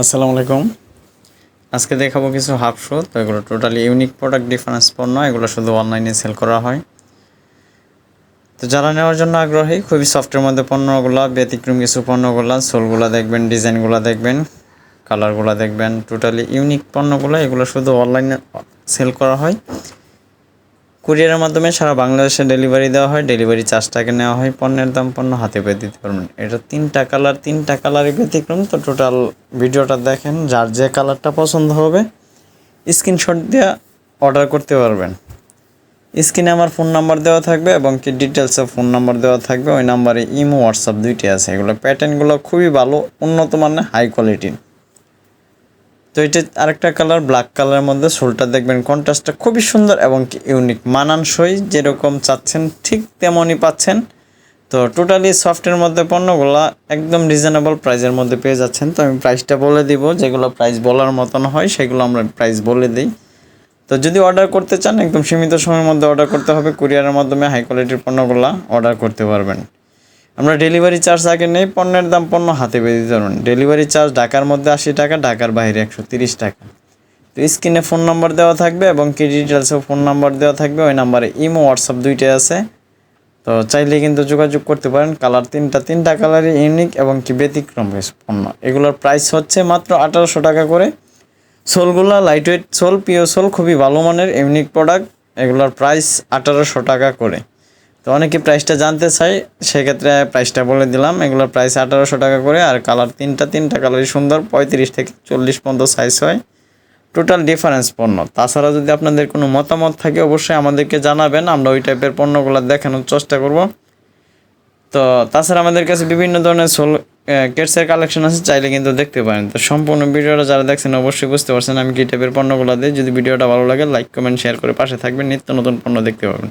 আসসালামু আলাইকুম। আজকে দেখাবো কিছু হাফ শো, তো এগুলো টোটালি ইউনিক প্রোডাক্ট ডিফারেন্স পণ্য, এগুলো শুধু অনলাইনে সেল করা হয়। তো যারা নেওয়ার জন্য আগ্রহী, খুবই সফটের মধ্যে পণ্যগুলো, ব্যতিক্রম কিছু পণ্যগুলো সোলগুলো দেখবেন, ডিজাইনগুলো দেখবেন কালারগুলো দেখবেন টোটালি ইউনিক পণ্যগুলো, এগুলো শুধু অনলাইনে সেল করা হয়। কুরিয়ারের মাধ্যমে সারা বাংলাদেশে ডেলিভারি দেওয়া হয় ডেলিভারি চার্জটাকে নেওয়া হয়, পণ্যের দাম পণ্য হাতে পেয়ে দিতে পারবেন। এটা তিনটা কালার তিনটা কালারই ব্যতিক্রম। তো টোটাল ভিডিওটা দেখেন, যার যে কালারটা পছন্দ হবে স্ক্রিনশট দিয়ে অর্ডার করতে পারবেন। স্ক্রিনে আমার ফোন নাম্বার দেওয়া থাকবে এবং কি ডিটেলসে ফোন নাম্বার দেওয়া থাকবে। ওই নাম্বারে ইমো হোয়াটসঅ্যাপ দুইটি আছে। এগুলো প্যাটার্নগুলো খুবই ভালো, উন্নত মানের হাই কোয়ালিটির তো এটা আরেকটা কালার ব্ল্যাক কালারের মধ্যে সোলটা দেখবেন কন্ট্রাস্টটা খুবই সুন্দর এবং ইউনিক মানানসই যেরকম চাচ্ছেন ঠিক তেমনই পাচ্ছেন। তো টোটালি সফটের মধ্যে পণ্যগুলো একদম রিজনেবল প্রাইসের মধ্যে পেয়ে যাচ্ছেন। তো আমি প্রাইসটা বলে দিব, যেগুলো প্রাইস বলার মতন হয় সেগুলো আমরা প্রাইস বলে দিই। তো যদি অর্ডার করতে চান, একদম সীমিত সময়ের মধ্যে অর্ডার করতে হবে কুরিয়ারের মাধ্যমে হাই কোয়ালিটির পণ্যগুলো অর্ডার করতে পারবেন। আমরা ডেলিভারি চার্জ আগে নেই, পণ্যের দাম পণ্য হাতে বেঁধে পারবেন ডেলিভারি চার্জ ঢাকার মধ্যে আশি টাকা, ঢাকার বাইরে একশো তিরিশ টাকা। তো স্ক্রিনে ফোন নাম্বার দেওয়া থাকবে এবং কি ডিটেলসেও ফোন নাম্বার দেওয়া থাকবে। ওই নাম্বারে ইমো, হোয়াটসঅ্যাপ দুইটাই আছে। তো চাইলে কিন্তু যোগাযোগ করতে পারেন। কালার তিনটা তিনটা কালারই ইউনিক এবং কি ব্যতিক্রম পণ্য। এগুলোর প্রাইস হচ্ছে মাত্র আঠারোশো টাকা করে। সোলগুলো লাইট ওয়েট সোল পিও সোল, খুবই ভালো মানের ইউনিক প্রোডাক্ট এগুলোর প্রাইস আঠারোশো টাকা করে। তো অনেকে প্রাইসটা জানতে চাই সেক্ষেত্রে প্রাইসটা বলে দিলাম। এগুলোর প্রাইস আঠারোশো টাকা করে, আর কালার তিনটা তিনটা কালারই সুন্দর, পঁয়ত্রিশ থেকে চল্লিশ পর্যন্ত সাইজ হয়। টোটাল ডিফারেন্স পণ্য। তাছাড়া যদি আপনাদের কোনো মতামত থাকে, অবশ্যই আমাদেরকে জানাবেন। আমরা ওই টাইপের পণ্যগুলো দেখানোর চেষ্টা করব। তো তাছাড়া আমাদের কাছে বিভিন্ন ধরনের সোল কেটসের কালেকশন আছে, চাইলে কিন্তু দেখতে পারেন। তো সম্পূর্ণ ভিডিওটা যারা দেখছেন, অবশ্যই বুঝতে পারছেন আমি কী টাইপের পণ্যগুলো দিই। যদি ভিডিওটা ভালো লাগে লাইক কমেন্ট শেয়ার করে পাশে থাকবেন। নিত্য নতুন পণ্য দেখতে পাবেন।